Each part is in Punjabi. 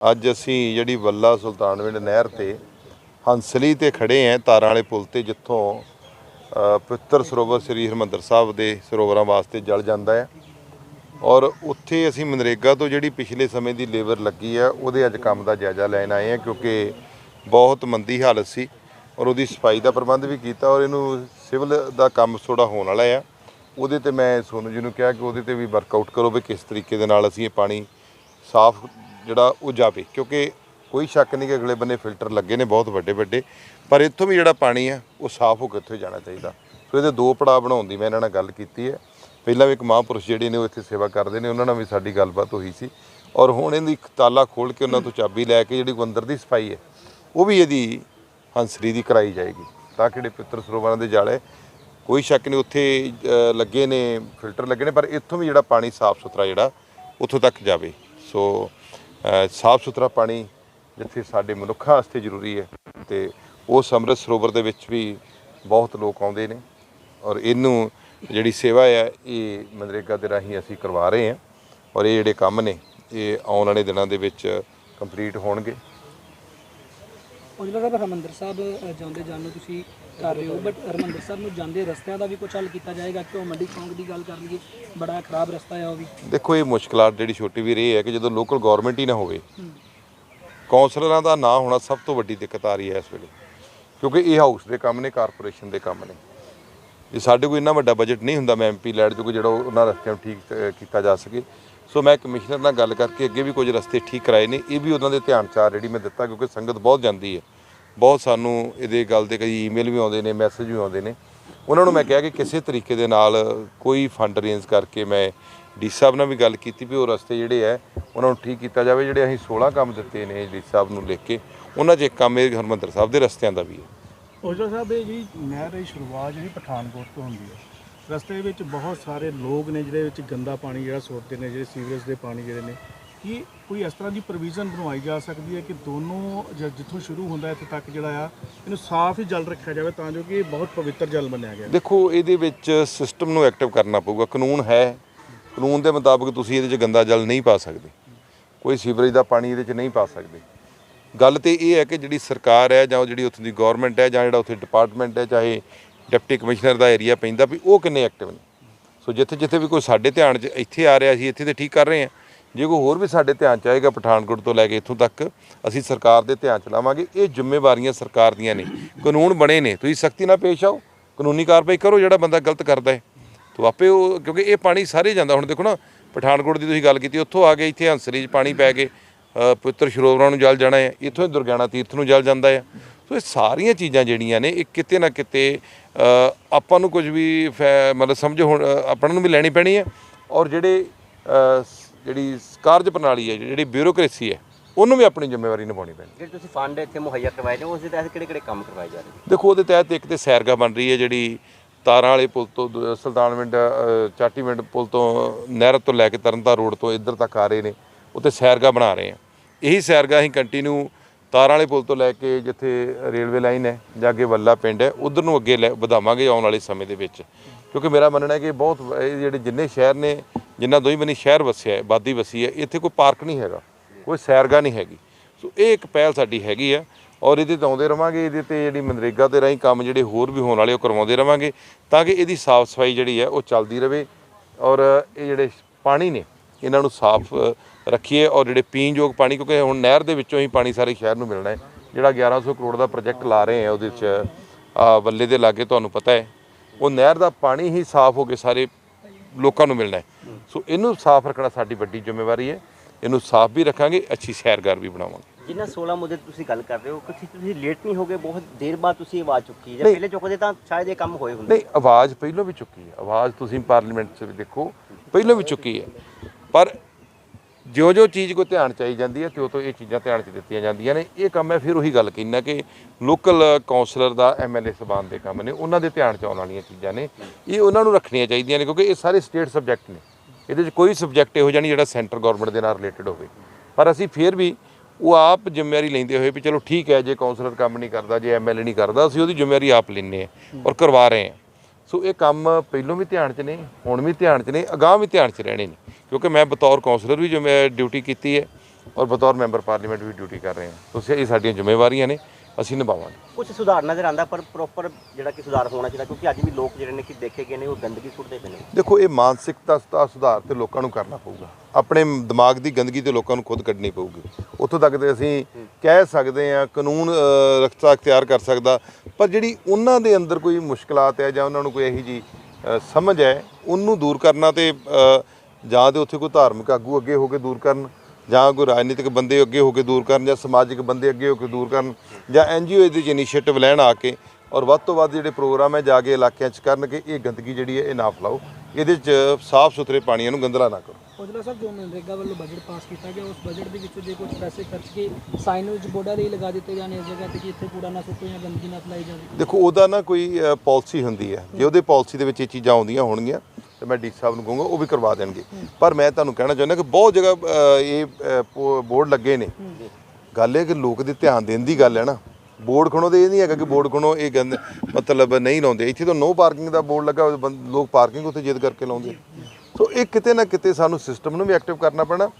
ਅੱਜ ਅਸੀਂ ਜਿਹੜੀ ਵੱਲਾ ਸੁਲਤਾਨਵਿੰਡ ਨਹਿਰ ਤੇ ਹੰਸਲੀ ਤੇ ਖੜੇ ਆਂ, ਤਾਰਾਂ ਵਾਲੇ ਪੁਲ ਤੇ, ਜਿੱਥੋਂ ਪਵਿੱਤਰ ਸਰੋਵਰ ਸ੍ਰੀ ਹਰਿਮੰਦਰ ਸਾਹਿਬ ਦੇ ਸਰੋਵਰਾਂ ਵਾਸਤੇ ਜਲ ਜਾਂਦਾ ਹੈ। ਔਰ ਉੱਥੇ ਅਸੀਂ ਮਨਰੇਗਾ ਤੋਂ ਜਿਹੜੀ ਪਿਛਲੇ ਸਮੇਂ ਦੀ ਲੇਬਰ ਲੱਗੀ ਆ, ਉਹਦੇ ਅੱਜ ਕੰਮ ਦਾ ਜਾਇਜ਼ਾ ਲੈਣ ਆਏ ਆ, ਕਿਉਂਕਿ ਬਹੁਤ ਮੰਦੀ ਹਾਲਤ ਸੀ ਔਰ ਉਹਦੀ ਸਫ਼ਾਈ ਦਾ ਪ੍ਰਬੰਧ ਵੀ ਕੀਤਾ ਔਰ ਇਹਨੂੰ ਸਿਵਲ ਦਾ ਕੰਮ ਥੋੜਾ ਹੋਣ ਵਾਲਾ ਆ। ਉਹਦੇ ਤੇ ਮੈਂ ਸੋਨੂ ਜੀ ਨੂੰ ਕਿਹਾ ਕਿ ਉਹਦੇ ਤੇ ਵੀ ਵਰਕਆਊਟ ਕਰੋ ਵੀ ਕਿਸ ਤਰੀਕੇ ਦੇ ਨਾਲ ਅਸੀਂ ਇਹ ਪਾਣੀ ਸਾਫ਼ ਜਿਹੜਾ ਉਹ ਜਾਵੇ, ਕਿਉਂਕਿ ਕੋਈ ਸ਼ੱਕ ਨਹੀਂ ਕਿ ਅਗਲੇ ਬੰਨੇ ਫਿਲਟਰ ਲੱਗੇ ਨੇ, ਬਹੁਤ ਵੱਡੇ ਵੱਡੇ। ਪਰ ਇੱਥੋਂ ਵੀ ਜਿਹੜਾ ਪਾਣੀ ਆ ਉਹ ਸਾਫ਼ ਹੋ ਕੇ ਇੱਥੇ ਜਾਣਾ ਚਾਹੀਦਾ। ਸੋ ਇਹਦੇ ਦੋ ਪੜਾਅ ਬਣਾਉਣ ਦੀ ਮੈਂ ਇਹਨਾਂ ਨਾਲ ਗੱਲ ਕੀਤੀ ਹੈ। ਪਹਿਲਾਂ ਵੀ ਇੱਕ ਮਹਾਂਪੁਰਸ਼ ਜਿਹੜੇ ਨੇ, ਉਹ ਇੱਥੇ ਸੇਵਾ ਕਰਦੇ ਨੇ, ਉਹਨਾਂ ਨਾਲ ਵੀ ਸਾਡੀ ਗੱਲਬਾਤ ਹੋਈ ਸੀ। ਔਰ ਹੁਣ ਇਹਦੀ ਤਾਲਾ ਖੋਲ ਕੇ ਉਹਨਾਂ ਤੋਂ ਚਾਬੀ ਲੈ ਕੇ ਜਿਹੜੀ ਅੰਦਰ ਦੀ ਸਫ਼ਾਈ ਹੈ, ਉਹ ਵੀ ਇਹਦੀ ਹੰਸਰੀ ਦੀ ਕਰਾਈ ਜਾਏਗੀ। ਤਾਂ ਕਿ ਜਿਹੜੇ ਪਿੱਤਰ ਸਰੋਵਰਾਂ ਦੇ ਜਾਲੇ, ਕੋਈ ਸ਼ੱਕ ਨਹੀਂ ਉੱਥੇ ਲੱਗੇ ਨੇ, ਫਿਲਟਰ ਲੱਗੇ ਨੇ, ਪਰ ਇੱਥੋਂ ਵੀ ਜਿਹੜਾ ਪਾਣੀ ਸਾਫ਼ ਸੁਥਰਾ ਜਿਹੜਾ, ਉੱਥੋਂ ਤੱਕ ਜਾਵੇ। ਸੋ ਸਾਫ਼ ਸੁਥਰਾ ਪਾਣੀ ਜਿੱਥੇ ਸਾਡੇ ਮਨੁੱਖਾਂ ਵਾਸਤੇ ਜ਼ਰੂਰੀ ਹੈ ਤੇ ਉਸ ਅੰਮ੍ਰਿਤ ਸਰੋਵਰ ਦੇ ਵਿੱਚ ਵੀ ਬਹੁਤ ਲੋਕ ਆਉਂਦੇ ਨੇ ਔਰ ਇਹਨੂੰ ਜਿਹੜੀ ਸੇਵਾ ਹੈ, ਇਹ ਮਨਰੇਗਾ ਦੇ ਰਾਹੀਂ ਅਸੀਂ ਕਰਵਾ ਰਹੇ ਹਾਂ ਔਰ ਇਹ ਜਿਹੜੇ ਕੰਮ ਨੇ, ਇਹ ਆਉਣ ਵਾਲੇ ਦਿਨਾਂ ਦੇ ਵਿੱਚ ਕੰਪਲੀਟ ਹੋਣਗੇ। ਔਜਲਾ ਸਾਹਿਬ ਹਰਮੰਦਰ ਸਾਹਿਬ ਜਾਂਦੇ ਜਾਣ ਨੂੰ ਤੁਸੀਂ ਕਰ ਰਹੇ ਹੋ ਬਟ ਹਰਮੰਦਰ ਸਾਹਿਬ ਨੂੰ ਜਾਂਦੇ ਰਸਤਿਆਂ ਦਾ ਵੀ ਕੁਝ ਹੱਲ ਕੀਤਾ ਜਾਏਗਾ ਕਿਉਂ ਮੰਡੀ ਚੌਂਕ ਦੀ ਗੱਲ ਕਰ ਲਈਏ ਬੜਾ ਖਰਾਬ ਰਸਤਾ ਹੈ ਉਹ ਵੀ। ਦੇਖੋ ਇਹ ਮੁਸ਼ਕਲਾਤ ਜਿਹੜੀ ਛੋਟੀ ਵੀਰ ਇਹ ਹੈ ਕਿ ਜਦੋਂ ਲੋਕਲ ਗਵਰਨਮੈਂਟ ਹੀ ਨਾ ਹੋਵੇ ਕੌਂਸਲਰਾਂ ਦਾ ਨਾ ਹੋਣਾ ਸਭ ਤੋਂ ਵੱਡੀ ਦਿੱਕਤ ਆ ਰਹੀ ਹੈ ਇਸ ਵੇਲੇ ਕਿਉਂਕਿ ਇਹ ਹਾਊਸ ਦੇ ਕੰਮ ਨੇ ਕਾਰਪੋਰੇਸ਼ਨ ਦੇ ਕੰਮ ਨੇ। ਜੇ ਸਾਡੇ ਕੋਲ ਇੰਨਾ ਵੱਡਾ ਬਜਟ ਨਹੀਂ ਹੁੰਦਾ ਮੈਂ ਐਮਪੀ ਲੈਡ ਜੋ ਜਿਹੜਾ ਉਹ- ਉਹਨਾਂ ਰਸਤਿਆਂ ਨੂੰ ਠੀਕ ਕੀਤਾ ਜਾ ਸਕੇ ਸੋ ਮੈਂ ਕਮਿਸ਼ਨਰ ਨਾਲ ਗੱਲ ਕਰਕੇ ਅੱਗੇ ਵੀ ਕੁਝ ਰਸਤੇ ਠੀਕ ਕਰਾਏ ਨੇ, ਇਹ ਵੀ ਉਹਨਾਂ ਦੇ ਧਿਆਨ ਚ ਆ ਰੈਡੀ ਮੈਂ ਦਿੱਤਾ ਕਿਉਂਕਿ ਸੰਗਤ ਬਹੁਤ ਜਾਂਦੀ ਹੈ। ਬਹੁਤ ਸਾਨੂੰ ਇਹਦੇ ਗੱਲ ਦੇ ਕਈ ਈਮੇਲ ਵੀ ਆਉਂਦੇ ਨੇ ਮੈਸੇਜ ਵੀ ਆਉਂਦੇ ਨੇ। ਉਹਨਾਂ ਨੂੰ ਮੈਂ ਕਿਹਾ ਕਿ ਕਿਸੇ ਤਰੀਕੇ ਦੇ ਨਾਲ ਕੋਈ ਫੰਡ ਅਰੇਂਜ ਕਰਕੇ ਮੈਂ ਡੀ ਸਾਹਿਬ ਨਾਲ ਵੀ ਗੱਲ ਕੀਤੀ ਵੀ ਉਹ ਰਸਤੇ ਜਿਹੜੇ ਹੈ, ਉਹਨਾਂ ਨੂੰ ਠੀਕ ਕੀਤਾ ਜਾਵੇ। ਜਿਹੜੇ ਅਸੀਂ 16 ਕੰਮ ਦਿੱਤੇ ਨੇ ਡੀ ਸਾਹਿਬ ਨੂੰ ਲਿਖ ਕੇ, ਉਹਨਾਂ 'ਚ ਇੱਕ ਕੰਮ ਇਹ ਹਰਮੰਦਰ ਸਾਹਿਬ ਦੇ ਰਸਤਿਆਂ ਦਾ ਵੀ ਹੈ। ਔਜਲਾ ਸਾਹਿਬ, ਇਹ ਜਿਹੜੀ ਨਹਿਰ ਦੀ ਸ਼ੁਰੂਆਤ ਜਿਹੜੀ ਪਠਾਨਕੋਟ ਤੋਂ ਹੁੰਦੀ ਹੈ ਰਸਤੇ ਵਿੱਚ ਬਹੁਤ ਸਾਰੇ ਲੋਕ ਨੇ ਜਿਹੜੇ ਵਿੱਚ ਗੰਦਾ ਪਾਣੀ ਜਿਹੜਾ ਸੁੱਟਦੇ ਨੇ, ਜਿਹੜੇ ਸੀਵਰੇਜ ਦੇ ਪਾਣੀ ਜਿਹੜੇ ਨੇ। ਕਿ ਕੋਈ ਇਸ ਤਰ੍ਹਾਂ ਦੀ ਪ੍ਰੋਵੀਜ਼ਨ ਬਣਵਾਈ ਜਾ ਸਕਦੀ ਹੈ ਕਿ ਦੋਨੋਂ ਜ- ਜਿੱਥੋਂ ਸ਼ੁਰੂ ਹੁੰਦਾ ਇੱਥੇ ਤੱਕ ਜਿਹੜਾ ਆ, ਇਹਨੂੰ ਸਾਫ਼ ਹੀ ਜਲ ਰੱਖਿਆ ਜਾਵੇ ਤਾਂ ਜੋ ਕਿ ਇਹ ਬਹੁਤ ਪਵਿੱਤਰ ਜਲ ਮੰਨਿਆ ਗਿਆ? ਦੇਖੋ, ਇਹਦੇ ਵਿੱਚ ਸਿਸਟਮ ਨੂੰ ਐਕਟਿਵ ਕਰਨਾ ਪਊਗਾ। ਕਾਨੂੰਨ ਹੈ। ਕਾਨੂੰਨ ਦੇ ਮੁਤਾਬਕ ਤੁਸੀਂ ਇਹਦੇ 'ਚ ਗੰਦਾ ਜਲ ਨਹੀਂ ਪਾ ਸਕਦੇ। ਕੋਈ ਸੀਵਰੇਜ ਦਾ ਪਾਣੀ ਇਹਦੇ 'ਚ ਨਹੀਂ ਪਾ ਸਕਦੇ। ਗੱਲ ਤੇ ਇਹ ਹੈ ਕਿ ਜਿਹੜੀ ਸਰਕਾਰ ਹੈ ਜਾਂ ਉਹ ਜਿਹੜੀ ਉੱਥੇ ਦੀ ਗਵਰਨਮੈਂਟ ਹੈ ਜਾਂ ਜਿਹੜਾ ਉੱਥੇ ਡਿਪਾਰਟਮੈਂਟ ਹੈ, ਚਾਹੇ ਡਿਪਟੀ ਕਮਿਸ਼ਨਰ ਦਾ ਏਰੀਆ ਪੈਂਦਾ ਵੀ ਉਹ ਕਿੰਨੇ ਐਕਟਿਵ ਨੇ। ਸੋ ਜਿੱਥੇ ਜਿੱਥੇ ਵੀ ਕੋਈ ਸਾਡੇ ਧਿਆਨ 'ਚ ਇੱਥੇ ਆ ਰਿਹਾ ਸੀ, ਇੱਥੇ ਤੇ ਠੀਕ ਕਰ ਰਹੇ ਹਾਂ। ਜੇ ਕੋਈ ਹੋਰ ਵੀ ਸਾਡੇ ਧਿਆਨ 'ਚ ਆਏਗਾ ਪਠਾਨਕੋਟ ਤੋਂ ਲੈ ਕੇ ਇੱਥੋਂ ਤੱਕ, ਅਸੀਂ ਸਰਕਾਰ ਦੇ ਧਿਆਨ 'ਚ ਲਾਵਾਂਗੇ। ਇਹ ਜ਼ਿੰਮੇਵਾਰੀਆਂ ਸਰਕਾਰ ਦੀਆਂ ਨੇ। ਕਾਨੂੰਨ ਬਣੇ ਨੇ। ਤੁਸੀਂ ਸਖਤੀ ਨਾਲ ਪੇਸ਼ ਆਓ। ਕਾਨੂੰਨੀ ਕਾਰਵਾਈ ਕਰੋ, ਜਿਹੜਾ ਬੰਦਾ ਗਲਤ ਕਰਦਾ ਹੈ। ਤੋ ਆਪੇ ਉਹ, ਕਿਉਂਕਿ ਇਹ ਪਾਣੀ ਸਾਰੇ ਜਾਂਦਾ। ਹੁਣ ਦੇਖੋ ਨਾ, ਪਠਾਨਕੋਟ ਦੀ ਤੁਸੀਂ ਗੱਲ ਕੀਤੀ, ਉੱਥੋਂ ਆ ਕੇ ਇੱਥੇ ਹੰਸਰੀ 'ਚ ਪਾਣੀ ਪੈ ਕੇ ਪਵਿੱਤਰ ਸਰੋਵਰਾਂ ਨੂੰ ਜਲ ਜਾਣਾ ਹੈ। ਇੱਥੋਂ ਹੀ ਦੁਰਗਿਆਣਾ ਤੀਰਥ ਨੂੰ ਜਲ ਜਾਂਦਾ ਹੈ। ਸੋ ਇਹ ਸਾਰੀਆਂ ਚੀਜ਼ਾਂ ਜਿਹੜੀਆਂ ਨੇ ਇਹ ਕਿਤੇ ਨਾ ਕਿਤੇ ਆਪਾਂ ਨੂੰ ਕੁਝ ਵੀ ਮਤਲਬ ਸਮਝੋ ਹੁਣ ਅ, ਆਪਾਂ ਨੂੰ ਵੀ ਲੈਣੀ ਪੈਣੀ ਹੈ। ਔਰ ਜਿਹੜੇ ਜਿਹੜੀ ਕਾਰਜ ਪ੍ਰਣਾਲੀ ਹੈ ਜਿਹੜੀ ਬਿਊਰੋਕ੍ਰੇਸੀ ਹੈ ਉਹਨੂੰ ਵੀ ਆਪਣੀ ਜ਼ਿੰਮੇਵਾਰੀ ਨਿਭਾਉਣੀ ਪੈਣੀ। ਜਿਹੜੇ ਤੁਸੀਂ ਫੰਡ ਇੱਥੇ ਮੁਹੱਈਆ ਕਰਵਾਏ ਨੇ ਉਸ ਦੇ ਤਹਿਤ ਕਿਹੜੇ ਕਿਹੜੇ ਕੰਮ ਕਰਵਾਏ ਜਾ ਰਹੇ ਨੇ? ਦੇਖੋ ਉਹਦੇ ਤਹਿਤ ਇੱਕ ਤੇ ਸੈਰਗਾ ਬਣ ਰਹੀ ਹੈ ਜਿਹੜੀ ਤਾਰਾਂ ਵਾਲੇ ਪੁਲ ਤੋਂ ਸੁਲਤਾਨਵਿੰਡ ਚਾਟੀਵਿੰਡ ਪੁਲ ਤੋਂ ਨਹਿਰ ਤੋਂ ਲੈ ਕੇ ਤਰਨਤਾ ਰੋਡ ਤੋਂ ਇੱਧਰ ਤੱਕ ਆ ਰਹੇ ਨੇ ਉੱਤੇ ਸੈਰਗਾ ਬਣਾ ਰਹੇ ਆ ਇਹੀ ਸੈਰਗਾ ਅਸੀਂ ਕੰਟੀਨਿਊ ਤਾਰਾਂ ਵਾਲੇ ਪੁਲ ਤੋਂ ਲੈ ਕੇ ਜਿੱਥੇ ਰੇਲਵੇ ਲਾਈਨ ਹੈ ਜਾਂ ਅੱਗੇ ਵੱਲਾ ਪਿੰਡ ਹੈ, ਉਧਰ ਨੂੰ ਅੱਗੇ ਲੈ- ਵਧਾਵਾਂਗੇ ਆਉਣ ਵਾਲੇ ਸਮੇਂ ਦੇ ਵਿੱਚ। ਕਿਉਂਕਿ ਮੇਰਾ ਮੰਨਣਾ ਹੈ ਕਿ ਬਹੁਤ ਇਹ ਜਿਹੜੇ ਜਿੰਨੇ ਸ਼ਹਿਰ ਨੇ, ਜਿੰਨਾ ਦੋਈ ਬਣੀ ਸ਼ਹਿਰ ਵਸਿਆ ਹੈ ਆਬਾਦੀ ਵਸੀ ਹੈ, ਇੱਥੇ ਕੋਈ ਪਾਰਕ ਨਹੀਂ ਹੈਗਾ, ਕੋਈ ਸੈਰਗਾ ਨਹੀਂ ਹੈਗੀ। ਸੋ ਇਹ ਇੱਕ ਪਹਿਲ ਸਾਡੀ ਹੈਗੀ ਆ ਔਰ ਇਹਦੇ ਤੇ ਆਉਂਦੇ ਰਵਾਂਗੇ, ਇਹਦੇ ਤੇ ਜਿਹੜੀ ਮਨਰੇਗਾ ਦੇ ਰਾਹੀਂ ਕੰਮ ਜਿਹੜੇ ਹੋਰ ਵੀ ਹੋਣ ਵਾਲੇ ਉਹ ਕਰਵਾਉਂਦੇ ਰਵਾਂਗੇ ਤਾਂ ਕਿ ਇਹਦੀ ਸਾਫ਼ ਸਫ਼ਾਈ ਜਿਹੜੀ ਹੈ ਉਹ ਚੱਲਦੀ ਰਹੇ ਔਰ ਇਹ ਜਿਹੜੇ ਪਾਣੀ ਨੇ, ਇਹਨਾਂ ਨੂੰ ਸਾਫ਼ ਰੱਖੀਏ ਔਰ ਜਿਹੜੇ ਪੀਣ ਯੋਗ ਪਾਣੀ ਕਿਉਂਕਿ ਹੁਣ ਨਹਿਰ ਦੇ ਵਿੱਚੋਂ ਹੀ ਪਾਣੀ ਸਾਰੇ ਸ਼ਹਿਰ ਨੂੰ ਮਿਲਣਾ ਹੈ। ਜਿਹੜਾ 1100 ਕਰੋੜ ਦਾ ਪ੍ਰੋਜੈਕਟ ਲਾ ਰਹੇ ਆ ਉਹਦੇ ਵਿੱਚ ਵੱਲੇ ਦੇ ਲਾਗੇ ਤੁਹਾਨੂੰ ਪਤਾ ਹੈ ਉਹ ਨਹਿਰ ਦਾ ਪਾਣੀ ਹੀ ਸਾਫ਼ ਹੋ ਕੇ ਸਾਰੇ ਲੋਕਾਂ ਨੂੰ ਮਿਲਣਾ ਸੋ ਇਹਨੂੰ ਸਾਫ਼ ਰੱਖਣਾ ਸਾਡੀ ਵੱਡੀ ਜ਼ਿੰਮੇਵਾਰੀ ਹੈ। ਇਹਨੂੰ ਸਾਫ਼ ਵੀ ਰੱਖਾਂਗੇ ਅੱਛੀ ਸੈਰਗਾਰ ਵੀ ਬਣਾਵਾਂਗੇ। ਜਿੰਨਾ 16 ਮੁੱਦੇ ਤੁਸੀਂ ਗੱਲ ਕਰ ਰਹੇ ਹੋ ਕਿ ਤੁਸੀਂ ਲੇਟ ਨਹੀਂ ਹੋਗੇ ਬਹੁਤ ਦੇਰ ਬਾਅਦ ਤੁਸੀਂ ਆਵਾਜ਼ ਚੁੱਕੀ ਜੇ। ਪਹਿਲੇ ਚੁੱਕਦੇ ਤਾਂ ਸ਼ਾਇਦ ਇਹ ਕੰਮ ਹੋਏ ਹੁੰਦੇ। ਨਹੀਂ ਆਵਾਜ਼ ਪਹਿਲਾਂ ਵੀ ਚੁੱਕੀ ਹੈ। ਆਵਾਜ਼ ਤੁਸੀਂ ਪਾਰਲੀਮੈਂਟ 'ਚ ਵੀ ਦੇਖੋ ਪਹਿਲਾਂ ਵੀ ਚੁੱਕੀ ਹੈ। ਪਰ ਜਿਉਂ ਜੋ ਚੀਜ਼ ਕੋ ਧਿਆਨ ਚਾਈ ਜਾਂਦੀ ਹੈ ਤਿਉਂ ਤੋਂ ਇਹ ਚੀਜ਼ਾਂ ਧਿਆਨ 'ਚ ਦਿੱਤੀਆਂ ਜਾਂਦੀਆਂ ਨੇ। ਇਹ ਕੰਮ ਹੈ ਫਿਰ ਉਹੀ ਗੱਲ ਕਹਿੰਦਾ ਕਿ ਲੋਕਲ ਕਾਉਂਸਲਰ ਦਾ ਐਮਐਲਏ ਸਬਾਨ ਦੇ ਕੰਮ ਨੇ। ਉਹਨਾਂ ਦੇ ਧਿਆਨ 'ਚ ਆਉਣ ਵਾਲੀਆਂ ਚੀਜ਼ਾਂ ਨੇ। ਇਹ ਉਹਨਾਂ ਨੂੰ ਰੱਖਣੀਆਂ ਚਾਹੀਦੀਆਂ ਨੇ, ਕਿਉਂਕਿ ਇਹ ਸਾਰੇ ਸਟੇਟ ਸਬਜੈਕਟ ਨੇ। ਇਹਦੇ 'ਚ ਕੋਈ ਸਬਜੈਕਟ ਇਹੋ ਜਿਹਾ ਨਹੀਂ ਜਿਹੜਾ ਸੈਂਟਰ ਗਵਰਨਮੈਂਟ ਦੇ ਨਾਲ ਰਿਲੇਟਡ ਹੋਵੇ। ਪਰ ਅਸੀਂ ਫਿਰ ਵੀ ਉਹ ਆਪ ਜ਼ਿੰਮੇਵਾਰੀ ਲੈਂਦੇ ਹੋਏ ਵੀ ਚਲੋ ਠੀਕ ਹੈ, ਜੇ ਕਾਉਂਸਲਰ ਕੰਮ ਨਹੀਂ ਕਰਦਾ, ਜੇ ਐਮਐਲਏ ਨਹੀਂ ਕਰਦਾ, ਅਸੀਂ ਉਹਦੀ ਜ਼ਿੰਮੇਵਾਰੀ ਆਪ ਲੈਂਦੇ ਹਾਂ ਔਰ ਕਰਵਾ ਰਹੇ ਹਾਂ। ਸੋ ਇਹ ਕੰਮ ਪਹਿਲੋਂ ਵੀ ਧਿਆਨ 'ਚ ਨੇ, ਹੁਣ ਵੀ ਧਿਆਨ 'ਚ ਨੇ, ਅਗਾਂਹ ਵੀ ਧਿਆਨ 'ਚ ਰਹਿਣੇ ਨੇ। ਕਿਉਂਕਿ ਮੈਂ ਬਤੌਰ ਕਾਉਂਸਲਰ ਵੀ ਜਿਵੇਂ ਡਿਊਟੀ ਕੀਤੀ ਹੈ ਔਰ ਬਤੌਰ ਮੈਂਬਰ ਪਾਰਲੀਮੈਂਟ ਵੀ ਡਿਊਟੀ ਕਰ ਰਹੇ ਹਾਂ। ਤੁਸੀਂ ਇਹ ਸਾਡੀਆਂ ਜ਼ਿੰਮੇਵਾਰੀਆਂ ਨੇ ਅਸੀਂ ਨਿਭਾਵਾਂਗੇ। ਕੁਝ ਸੁਧਾਰ ਨਜ਼ਰ ਆਂਦਾ ਪਰ ਪ੍ਰੋਪਰ ਜਿਹੜਾ ਕਿ ਸੁਧਾਰ ਹੋਣਾ ਚਾਹੀਦਾ ਕਿਉਂਕਿ ਅੱਜ ਵੀ ਲੋਕ ਜਿਹੜੇ ਨੇ ਕਿ ਦੇਖੇ ਗਏ ਨੇ ਉਹ ਗੰਦਗੀ ਸੁੱਟਦੇ ਪਏ ਨੇ। ਦੇਖੋ ਇਹ ਮਾਨਸਿਕਤਾ ਦਾ ਸੁਧਾਰ ਤੇ ਲੋਕਾਂ ਨੂੰ ਕਰਨਾ ਪਊਗਾ। ਆਪਣੇ ਦਿਮਾਗ ਦੀ ਗੰਦਗੀ ਤੇ ਲੋਕਾਂ ਨੂੰ ਖੁਦ ਕੱਢਣੀ ਪਊਗੀ। ਉੱਥੋਂ ਤੱਕ ਤੇ ਅਸੀਂ ਕਹਿ ਸਕਦੇ ਹਾਂ ਕਾਨੂੰਨ ਰਖਤਾ ਅਖਤਿਆਰ ਕਰ ਸਕਦਾ। ਪਰ ਜਿਹੜੀ ਉਹਨਾਂ ਦੇ ਅੰਦਰ ਕੋਈ ਮੁਸ਼ਕਲਾਤ ਹੈ ਜਾਂ ਉਹਨਾਂ ਨੂੰ ਕੋਈ ਇਹੀ ਜੀ ਸਮਝ ਹੈ ਉਹਨੂੰ ਦੂਰ ਕਰਨਾ ਤੇ ਜਾਂ ਤੇ ਉੱਥੇ ਕੋਈ ਧਾਰਮਿਕ ਆਗੂ ਅੱਗੇ ਹੋ ਕੇ ਦੂਰ ਕਰਨ ਜਾਂ ਕੋਈ ਰਾਜਨੀਤਿਕ ਬੰਦੇ ਅੱਗੇ ਹੋ ਕੇ ਦੂਰ ਕਰਨ ਜਾਂ ਸਮਾਜਿਕ ਬੰਦੇ ਅੱਗੇ ਹੋ ਕੇ ਦੂਰ ਕਰਨ ਜਾਂ ਐਨਜੀਓ ਇਹਦੇ 'ਚ ਇਨੀਸ਼ੀਏਟਿਵ ਲੈਣ ਆ ਕੇ ਔਰ ਵੱਧ ਤੋਂ ਵੱਧ ਜਿਹੜੇ ਪ੍ਰੋਗਰਾਮ ਹੈ ਜਾ ਕੇ ਇਲਾਕਿਆਂ 'ਚ ਕਰਨ ਕਿ ਇਹ ਗੰਦਗੀ ਜਿਹੜੀ ਹੈ ਇਹ ਨਾ ਫੈਲਾਓ। ਇਹਦੇ 'ਚ ਸਾਫ਼ ਸੁਥਰੇ ਪਾਣੀਆਂ ਨੂੰ ਗੰਦਲਾ ਨਾ ਕਰੋ। ਔਜਲਾ ਸਾਹਿਬ ਜੋ ਮਨਰੇਗਾ ਵੱਲੋਂ ਬਜਟ ਪਾਸ ਕੀਤਾ ਗਿਆ ਉਸ ਬਜਟ ਦੇ ਵਿੱਚੋਂ ਜੇ ਕੁਝ ਪੈਸੇ ਖਰਚ ਕੇ ਸਾਈਨੇਜ ਬੋਰਡਾਂ ਲਈ ਲਗਾ ਦਿੱਤੇ ਜਾਣ ਇਸ ਜਗ੍ਹਾ ਤੇ ਕਿ ਇੱਥੇ ਕੂੜਾ ਨਾ ਸੁੱਟੋ ਜਾਂ ਗੰਦਗੀ ਨਾ ਫੈਲਾਈ ਜਾਵੇ? ਦੇਖੋ ਉਹਦਾ ਨਾ ਕੋਈ ਪਾਲਿਸੀ ਹੁੰਦੀ ਹੈ। ਜੇ ਉਹਦੇ ਪਾਲਿਸੀ ਦੇ ਵਿੱਚ ਇਹ ਚੀਜ਼ਾਂ ਆਉਂਦੀਆਂ ਹੋਣਗੀਆਂ ਤੇ ਮੈਂ ਡੀ ਸਾਹਿਬ ਨੂੰ ਕਹੂੰਗਾ ਉਹ ਵੀ ਕਰਵਾ ਦੇਣਗੇ। ਪਰ ਮੈਂ ਤੁਹਾਨੂੰ ਕਹਿਣਾ ਚਾਹੁੰਦਾ ਕਿ ਬਹੁਤ ਜਗ੍ਹਾ ਇਹ ਬੋਰਡ ਲੱਗੇ ਨੇ। ਗੱਲ ਇਹ ਕਿ ਲੋਕ ਦੇ ਧਿਆਨ ਦੇਣ ਦੀ ਗੱਲ ਹੈ ਨਾ। ਬੋਰਡ ਖਣੋ ਤੇ ਇਹ ਨਹੀਂ ਹੈਗਾ ਕਿ ਬੋਰਡ ਖਣੋ ਇਹ ਗੰਦ ਮਤਲਬ ਨਹੀਂ ਲਾਉਂਦੇ। ਇੱਥੇ ਤਾਂ ਨੋ ਪਾਰਕਿੰਗ ਦਾ ਬੋਰਡ ਲੱਗਾ ਹੋਇਆ, ਬੰਦ- ਲੋਕ ਪਾਰਕਿੰਗ ਉੱਥੇ ਜਿੱਦ ਕਰਕੇ ਲਾਉਂਦੇ। ਸੋ ਇਹ ਕਿਤੇ ਨਾ ਕਿਤੇ ਸਾਨੂੰ ਸਿਸਟਮ ਨੂੰ ਵੀ ਐਕਟਿਵ ਕਰਨਾ ਪੈਣਾ।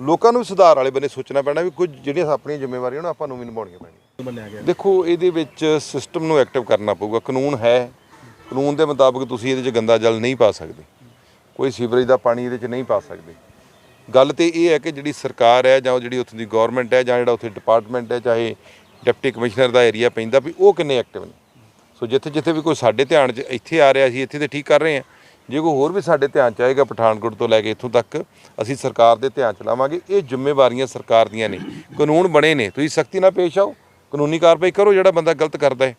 ਲੋਕਾਂ ਨੂੰ ਵੀ ਸੁਧਾਰ ਵਾਲੇ ਬੰਨੇ ਸੋਚਣਾ ਪੈਣਾ ਵੀ ਕੁਝ ਜਿਹੜੀਆਂ ਆਪਣੀਆਂ ਜ਼ਿੰਮੇਵਾਰੀਆਂ ਨੇ ਆਪਾਂ ਨੂੰ ਵੀ ਨਿਭਾਉਣੀਆਂ ਪੈਣੀਆਂ। ਮੰਨਿਆ ਗਿਆ ਦੇਖੋ ਇਹਦੇ ਵਿੱਚ ਸਿਸਟਮ ਨੂੰ ਐਕਟਿਵ ਕਰਨਾ ਪਊਗਾ। ਕਾਨੂੰਨ ਹੈ ਕਾਨੂੰਨ ਦੇ ਮੁਤਾਬਕ ਤੁਸੀਂ ਇਹਦੇ 'ਚ ਗੰਦਾ ਜਲ ਨਹੀਂ ਪਾ ਸਕਦੇ। ਕੋਈ ਸੀਵਰੇਜ ਦਾ ਪਾਣੀ ਇਹਦੇ 'ਚ ਨਹੀਂ ਪਾ ਸਕਦੇ। ਗੱਲ ਤੇ ਇਹ ਹੈ ਕਿ ਜਿਹੜੀ ਸਰਕਾਰ ਹੈ ਜਾਂ ਜਿਹੜੀ ਉੱਥੋਂ ਦੀ ਗਵਰਨਮੈਂਟ ਹੈ ਜਾਂ ਜਿਹੜਾ ਉੱਥੇ ਡਿਪਾਰਟਮੈਂਟ ਹੈ, ਚਾਹੇ ਡਿਪਟੀ ਕਮਿਸ਼ਨਰ ਦਾ ਏਰੀਆ ਪੈਂਦਾ ਵੀ ਉਹ ਕਿੰਨੇ ਐਕਟਿਵ ਨੇ। ਸੋ ਜਿੱਥੇ ਜਿੱਥੇ ਵੀ ਕੋਈ ਸਾਡੇ ਧਿਆਨ 'ਚ ਇੱਥੇ ਆ ਰਿਹਾ ਸੀ ਇੱਥੇ ਤੇ ਠੀਕ ਕਰ ਰਹੇ ਹਾਂ। ਜੇ ਕੋਈ ਹੋਰ ਵੀ ਸਾਡੇ ਧਿਆਨ 'ਚ ਆਏਗਾ ਪਠਾਨਕੋਟ ਤੋਂ ਲੈ ਕੇ ਇੱਥੋਂ ਤੱਕ, ਅਸੀਂ ਸਰਕਾਰ ਦੇ ਧਿਆਨ 'ਚ ਲਾਵਾਂਗੇ। ਇਹ ਜ਼ਿੰਮੇਵਾਰੀਆਂ ਸਰਕਾਰ ਦੀਆਂ ਨੇ। ਕਾਨੂੰਨ ਬਣੇ ਨੇ। ਤੁਸੀਂ ਸਖਤੀ ਨਾਲ ਪੇਸ਼ ਆਓ। ਕਾਨੂੰਨੀ ਕਾਰਵਾਈ ਕਰੋ ਜਿਹੜਾ ਬੰਦਾ ਗਲਤ ਕਰਦਾ ਹੈ।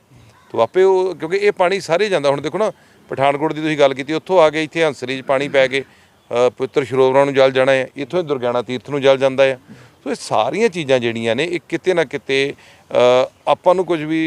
ਤੋ ਆਪੇ ਉਹ ਕਿਉਂਕਿ ਇਹ ਪਾਣੀ ਸਾਰੇ ਜਾਂਦਾ। ਹੁਣ ਦੇਖੋ ਨਾ ਪਠਾਨਕੋਟ ਦੀ ਤੁਸੀਂ ਗੱਲ ਕੀਤੀ ਉੱਥੋਂ ਆ ਕੇ ਇੱਥੇ ਹੰਸਰੀ 'ਚ ਪਾਣੀ ਪੈ ਕੇ ਪਵਿੱਤਰ ਸਰੋਵਰਾਂ ਨੂੰ ਜਲ ਜਾਣਾ ਹੈ ਇੱਥੋਂ ਦੁਰਗਿਆਣਾ ਤੀਰਥ ਨੂੰ ਜਲ ਜਾਂਦਾ ਹੈ। ਸੋ ਇਹ ਸਾਰੀਆਂ ਚੀਜ਼ਾਂ ਜਿਹੜੀਆਂ ਨੇ ਇਹ ਕਿਤੇ ਨਾ ਕਿਤੇ ਆਪਾਂ ਨੂੰ ਕੁਝ ਵੀ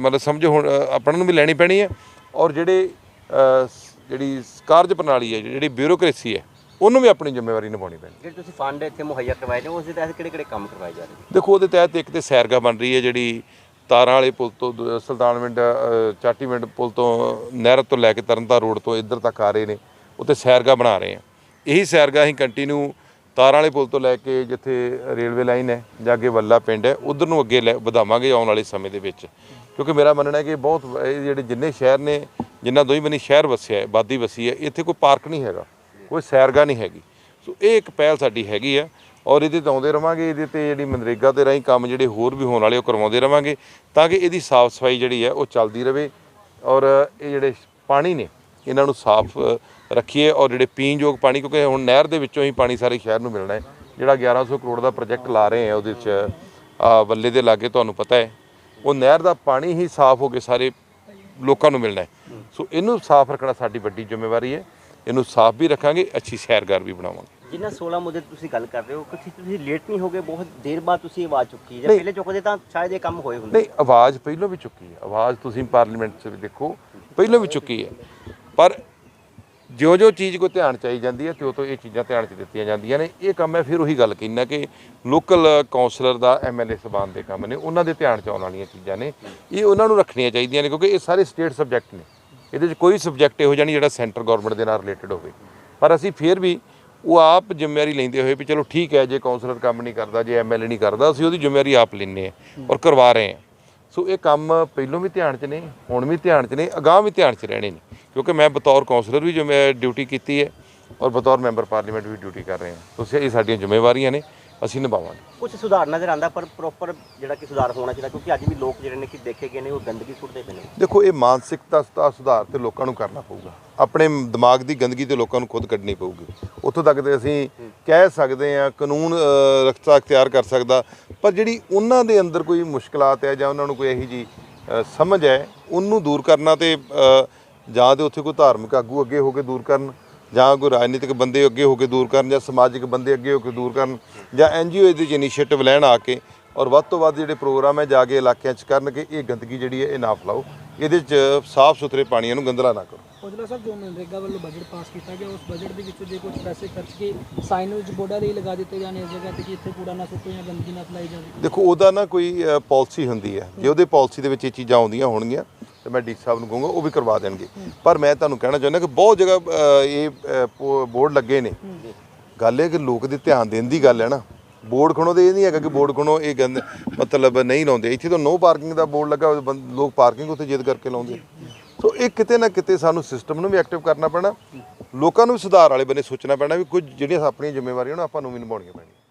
ਮਤਲਬ ਸਮਝ ਹੁਣ ਆਪਾਂ ਨੂੰ ਵੀ ਲੈਣੀ ਪੈਣੀ ਹੈ। ਔਰ ਜਿਹੜੇ ਜਿਹੜੀ ਕਾਰਜ ਪ੍ਰਣਾਲੀ ਹੈ ਜਿਹੜੀ ਬਿਊਰੋਕ੍ਰੇਸੀ ਹੈ ਉਹਨੂੰ ਵੀ ਆਪਣੀ ਜ਼ਿੰਮੇਵਾਰੀ ਨਿਭਾਉਣੀ ਪੈਣੀ। ਜਿਹੜੇ ਤੁਸੀਂ ਫੰਡ ਇੱਥੇ ਮੁਹੱਈਆ ਕਰਵਾਏ ਨੇ ਉਸ ਦੇ ਤਹਿਤ ਕਿਹੜੇ ਕਿਹੜੇ ਕੰਮ ਕਰਵਾਏ ਜਾ ਰਹੇ ਦੇਖੋ ਉਹਦੇ ਤਹਿਤ ਇੱਕ ਤੇ ਸੈਰਗਾ ਬਣ ਰਹੀ ਹੈ ਜਿਹੜੀ ਤਾਰਾਂ ਵਾਲੇ ਪੁਲ ਤੋਂ ਦ- ਸੁਲਤਾਨਵਿੰਡ ਅ, ਚਾਟੀਵਿੰਡ ਪੁਲ ਤੋਂ ਨਹਿਰ ਤੋਂ ਲੈ ਕੇ ਤਰਨਤਾਰਨ ਰੋਡ ਤੋਂ ਇੱਧਰ ਤੱਕ ਆ ਰਹੇ ਨੇ ਉੱਥੇ ਸੈਰਗਾ ਬਣਾ ਰਹੇ ਆ। ਇਹੀ ਸੈਰਗਾ ਅਸੀਂ ਕੰਟੀਨਿਊ ਤਾਰਾਂ ਵਾਲੇ ਪੁਲ ਤੋਂ ਲੈ ਕੇ ਜਿੱਥੇ ਰੇਲਵੇ ਲਾਈਨ ਹੈ ਜਾਂ ਅੱਗੇ ਵੱਲਾ ਪਿੰਡ ਹੈ ਉਧਰ ਨੂੰ ਅੱਗੇ ਲੈ ਵਧਾਵਾਂਗੇ ਆਉਣ ਵਾਲੇ ਸਮੇਂ ਦੇ ਵਿੱਚ। ਕਿਉਂਕਿ ਮੇਰਾ ਮੰਨਣਾ ਹੈ ਕਿ ਬਹੁਤ ਵ- ਇਹ ਜਿਹੜੇ ਜਿੰਨੇ ਸ਼ਹਿਰ ਨੇ ਜਿੰਨਾ ਦੋਈ ਬਣੀ ਸ਼ਹਿਰ ਵਸਿਆ ਹੈ ਆਬਾਦੀ ਵਸੀ ਹੈ ਇੱਥੇ ਕੋਈ ਪਾਰਕ ਨਹੀਂ ਹੈਗਾ ਕੋਈ ਸੈਰਗਾ ਨਹੀਂ ਹੈਗੀ। ਸੋ ਇਹ ਇੱਕ ਪਹਿਲ ਸਾਡੀ ਹੈਗੀ ਆ। ਔਰ ਇਹਦੇ ਤੇ ਆਉਂਦੇ ਰਵਾਂਗੇ, ਇਹਦੇ ਤੇ ਜਿਹੜੀ ਮਨਰੇਗਾ ਦੇ ਰਾਹੀਂ ਕੰਮ ਜਿਹੜੇ ਹੋਰ ਵੀ ਹੋਣ ਵਾਲੇ ਉਹ ਕਰਵਾਉਂਦੇ ਰਵਾਂਗੇ, ਤਾਂ ਕਿ ਇਹਦੀ ਸਾਫ਼ ਸਫ਼ਾਈ ਜਿਹੜੀ ਹੈ ਉਹ ਚੱਲਦੀ ਰਹੇ ਔਰ ਇਹ ਜਿਹੜੇ ਪਾਣੀ ਨੇ, ਇਹਨਾਂ ਨੂੰ ਸਾਫ਼ ਰੱਖੀਏ ਔਰ ਜਿਹੜੇ ਪੀਣਯੋਗ ਪਾਣੀ, ਕਿਉਂਕਿ ਹੁਣ ਨਹਿਰ ਦੇ ਵਿੱਚੋਂ ਹੀ ਪਾਣੀ ਸਾਰੇ ਸ਼ਹਿਰ ਨੂੰ ਮਿਲਣਾ ਹੈ, ਜਿਹੜਾ 1100 ਕਰੋੜ ਦਾ ਪ੍ਰੋਜੈਕਟ ਲਾ ਰਹੇ ਆ ਉਹਦੇ ਵਿੱਚ ਆ ਵੱਲੇ ਦੇ ਲਾਗੇ ਤੁਹਾਨੂੰ ਪਤਾ ਹੈ, ਉਹ ਨਹਿਰ ਦਾ ਪਾਣੀ ਹੀ ਸਾਫ਼ ਹੋ ਕੇ ਸਾਰੇ ਲੋਕਾਂ ਨੂੰ ਮਿਲਣਾ ਹੈ। ਸੋ ਇਹਨੂੰ ਸਾਫ਼ ਰੱਖਣਾ ਸਾਡੀ ਵੱਡੀ ਜ਼ਿੰਮੇਵਾਰੀ ਹੈ, ਇਹਨੂੰ ਸਾਫ਼ ਵੀ ਰੱਖਾਂਗੇ, ਅੱਛੀ ਸੈਰਗਾਰ ਵੀ ਬਣਾਵਾਂਗੇ। ਜਿੰਨਾ 16 ਮੁੱਦੇ ਤੁਸੀਂ ਗੱਲ ਕਰ ਰਹੇ ਹੋ ਕੁਝ ਤੁਸੀਂ ਲੇਟ ਨਹੀਂ ਹੋਗੇ ਬਹੁਤ ਦੇਰ ਬਾਅਦ ਤੁਸੀਂ ਆਵਾਜ਼ ਚੁੱਕੀ ਹੈ ਜੇ ਪਹਿਲੇ ਚੁੱਕਦੇ ਤਾਂ ਸ਼ਾਇਦ ਇਹ ਕੰਮ ਹੋਏ ਹੁੰਦੇ। ਨਹੀਂ ਆਵਾਜ਼ ਪਹਿਲਾਂ ਵੀ ਚੁੱਕੀ ਹੈ। ਆਵਾਜ਼ ਤੁਸੀਂ ਪਾਰਲੀਮੈਂਟ 'ਚ ਵੀ ਦੇਖੋ ਪਹਿਲਾਂ ਵੀ ਚੁੱਕੀ ਹੈ। ਪਰ ਜਿਉਂ ਜਿਉਂ ਚੀਜ਼ ਕੋ ਧਿਆਨ ਚ ਆਈ ਜਾਂਦੀ ਹੈ ਤਿਉਂ ਤੋਂ ਇਹ ਚੀਜ਼ਾਂ ਧਿਆਨ ਚ ਦਿੱਤੀਆਂ ਜਾਂਦੀਆਂ ਨੇ। ਇਹ ਕੰਮ ਹੈ ਫਿਰ ਉਹੀ ਗੱਲ ਕਹਿੰਦਾ ਕਿ ਲੋਕਲ ਕਾਉਂਸਲਰ ਦਾ ਐਮਐਲਏ ਸਬਾਨ ਦੇ ਕੰਮ ਨੇ ਉਹਨਾਂ ਦੇ ਧਿਆਨ ਚ ਆਉਣ ਵਾਲੀਆਂ ਚੀਜ਼ਾਂ ਨੇ। ਇਹ ਉਹਨਾਂ ਨੂੰ ਰੱਖਣੀਆਂ ਚਾਹੀਦੀਆਂ ਨੇ ਕਿਉਂਕਿ ਇਹ ਸਾਰੇ ਸਟੇਟ ਸਬਜੈਕਟ ਨੇ। ਇਹਦੇ 'ਚ ਕੋਈ ਸਬਜੈਕਟ ਇਹੋ ਜਿਹਾ ਨਹੀਂ ਜਿਹੜਾ ਸੈਂਟਰ ਗਵਰਨਮੈਂਟ ਦੇ ਨਾਲ ਰਿਲੇਟਡ ਹੋਵੇ। ਪਰ ਅਸੀਂ ਫਿਰ ਵੀ ਉਹ ਆਪ ਜ਼ਿੰਮੇਵਾਰੀ ਲੈਂਦੇ ਹੋਏ ਵੀ ਚਲੋ ਠੀਕ ਹੈ, ਜੇ ਕਾਉਂਸਲਰ ਕੰਮ ਨਹੀਂ ਕਰਦਾ, ਜੇ ਐਮਐਲਏ ਨਹੀਂ ਕਰਦਾ, ਅਸੀਂ ਉਹਦੀ ਜ਼ਿੰਮੇਵਾਰੀ ਆਪ ਲੈਂਦੇ ਹਾਂ ਔਰ ਕਰਵਾ ਰਹੇ ਹਾਂ। ਸੋ ਇਹ ਕੰਮ ਪਹਿਲੋਂ ਵੀ ਧਿਆਨ 'ਚ ਨੇ, ਹੁਣ ਵੀ ਧਿਆਨ 'ਚ ਨੇ, ਅਗਾਂਹ ਵੀ ਧਿਆਨ 'ਚ ਰਹਿਣੇ ਨੇ। ਕਿਉਂਕਿ ਮੈਂ ਬਤੌਰ ਕਾਉਂਸਲਰ ਵੀ ਜਿਵੇਂ ਡਿਊਟੀ ਕੀਤੀ ਹੈ ਔਰ ਬਤੌਰ ਮੈਂਬਰ ਪਾਰਲੀਮੈਂਟ ਵੀ ਡਿਊਟੀ ਕਰ ਰਹੇ ਹਾਂ। ਸੋ ਇਹ ਸਾਡੀਆਂ ਜ਼ਿੰਮੇਵਾਰੀਆਂ ਨੇ। ਅਸੀਂ ਨਿਭਾਵਾਂਗੇ। ਕੁਝ ਸੁਧਾਰ ਨਜ਼ਰ ਆਂਦਾ ਪਰ ਪ੍ਰੋਪਰ ਜਿਹੜਾ ਕਿ ਸੁਧਾਰ ਹੋਣਾ ਚਾਹੀਦਾ ਕਿਉਂਕਿ ਅੱਜ ਵੀ ਲੋਕ ਜਿਹੜੇ ਨੇ ਕਿ ਦੇਖੇ ਗਏ ਨੇ ਉਹ ਗੰਦਗੀ ਸੁੱਟਦੇ ਪਏ ਨੇ। ਦੇਖੋ ਇਹ ਮਾਨਸਿਕਤਾ ਦਾ ਸੁਧਾਰ ਤੇ ਲੋਕਾਂ ਨੂੰ ਕਰਨਾ ਪਊਗਾ। ਆਪਣੇ ਦਿਮਾਗ ਦੀ ਗੰਦਗੀ ਤੇ ਲੋਕਾਂ ਨੂੰ ਖੁਦ ਕੱਢਣੀ ਪਊਗੀ। ਉੱਥੋਂ ਤੱਕ ਤੇ ਅਸੀਂ ਕਹਿ ਸਕਦੇ ਹਾਂ ਕਾਨੂੰਨ ਰਖਤਾ ਅਖਤਿਆਰ ਕਰ ਸਕਦਾ। ਪਰ ਜਿਹੜੀ ਉਹਨਾਂ ਦੇ ਅੰਦਰ ਕੋਈ ਮੁਸ਼ਕਲਾਤ ਹੈ ਜਾਂ ਉਹਨਾਂ ਨੂੰ ਕੋਈ ਇਹੀ ਜੀ ਸਮਝ ਹੈ ਉਹਨੂੰ ਦੂਰ ਕਰਨਾ ਤੇ ਜਾਂ ਤੇ ਉੱਥੇ ਕੋਈ ਧਾਰਮਿਕ ਆਗੂ ਅੱਗੇ ਹੋ ਕੇ ਦੂਰ ਕਰਨ ਜਾਂ ਕੋਈ ਰਾਜਨੀਤਿਕ ਬੰਦੇ ਅੱਗੇ ਹੋ ਕੇ ਦੂਰ ਕਰਨ ਜਾਂ ਸਮਾਜਿਕ ਬੰਦੇ ਅੱਗੇ ਹੋ ਕੇ ਦੂਰ ਕਰਨ ਜਾਂ ਐਨਜੀਓ ਇਹਦੇ 'ਚ ਇਨੀਸ਼ੀਏਟਿਵ ਲੈਣ ਆ ਕੇ ਔਰ ਵੱਧ ਤੋਂ ਵੱਧ ਜਿਹੜੇ ਪ੍ਰੋਗਰਾਮ ਹੈ ਜਾ ਕੇ ਇਲਾਕਿਆਂ 'ਚ ਕਰਨ ਕਿ ਇਹ ਗੰਦਗੀ ਜਿਹੜੀ ਹੈ ਇਹ ਨਾ ਫੈਲਾਓ। ਇਹਦੇ 'ਚ ਸਾਫ਼ ਸੁਥਰੇ ਪਾਣੀਆਂ ਨੂੰ ਗੰਦਲਾ ਨਾ ਕਰੋ। ਔਜਲਾ ਸਾਹਿਬ ਜੋ ਮਨਰੇਗਾ ਵੱਲੋਂ ਬਜਟ ਪਾਸ ਕੀਤਾ ਗਿਆ ਉਸ ਬਜਟ ਦੇ ਵਿੱਚੋਂ ਜੇ ਕੁਝ ਪੈਸੇ ਖਰਚ ਕੇ ਸਾਈਨੇਜ ਬੋਰਡਾਂ ਲਈ ਲਗਾ ਦਿੱਤੇ ਜਾਣ ਇਸ ਜਗ੍ਹਾ ਤੇ ਕਿ ਇੱਥੇ ਕੂੜਾ ਨਾ ਸੁੱਟੋ ਜਾਂ ਗੰਦਗੀ ਨਾ ਫੈਲਾਈ ਜਾਵੇ। ਦੇਖੋ ਉਹਦਾ ਨਾ ਕੋਈ ਪਾਲਿਸੀ ਹੁੰਦੀ ਹੈ। ਜੇ ਉਹਦੇ ਪਾਲਿਸੀ ਦੇ ਵਿੱਚ ਇਹ ਚੀਜ਼ਾਂ ਆਉਂਦੀਆਂ ਹੋਣਗੀਆਂ ਤੇ ਮੈਂ ਡੀ ਸਾਹਿਬ ਨੂੰ ਕਹੂੰਗਾ, ਉਹ ਵੀ ਕਰਵਾ ਦੇਣਗੇ। ਪਰ ਮੈਂ ਤੁਹਾਨੂੰ ਕਹਿਣਾ ਚਾਹੁੰਦਾ ਕਿ ਬਹੁਤ ਜਗ੍ਹਾ ਇਹ ਬੋਰਡ ਲੱਗੇ ਨੇ। ਗੱਲ ਇਹ ਕਿ ਲੋਕ ਦੇ ਧਿਆਨ ਦੇਣ ਦੀ ਗੱਲ ਹੈ ਨਾ। ਬੋਰਡ ਖਣੋ ਦੇ ਇਹ ਨਹੀਂ ਹੈਗਾ ਕਿ ਬੋਰਡ ਖਣੋ, ਇਹ ਗੰਦ ਮਤਲਬ ਨਹੀਂ ਲਾਉਂਦੇ। ਇੱਥੇ ਤਾਂ ਨੋ ਪਾਰਕਿੰਗ ਦਾ ਬੋਰਡ ਲੱਗਾ ਬੰਦ- ਲੋਕ ਪਾਰਕਿੰਗ ਉੱਥੇ ਜਿੱਦ ਕਰਕੇ ਲਾਉਂਦੇ। ਸੋ ਇਹ ਕਿਤੇ ਨਾ ਕਿਤੇ ਸਾਨੂੰ ਸਿਸਟਮ ਨੂੰ ਵੀ ਐਕਟਿਵ ਕਰਨਾ ਪੈਣਾ। ਲੋਕਾਂ ਨੂੰ ਸੁਧਾਰ ਵਾਲੇ ਬੰਨੇ ਸੋਚਣਾ ਪੈਣਾ ਵੀ ਕੁਝ ਜਿਹੜੀਆਂ ਆਪਣੀਆਂ ਜ਼ਿੰਮੇਵਾਰੀਆਂ ਉਹਨਾਂ ਆਪਾਂ ਨੂੰ ਵੀ ਨਿਭਾਉਣੀਆਂ ਪੈਣੀਆਂ।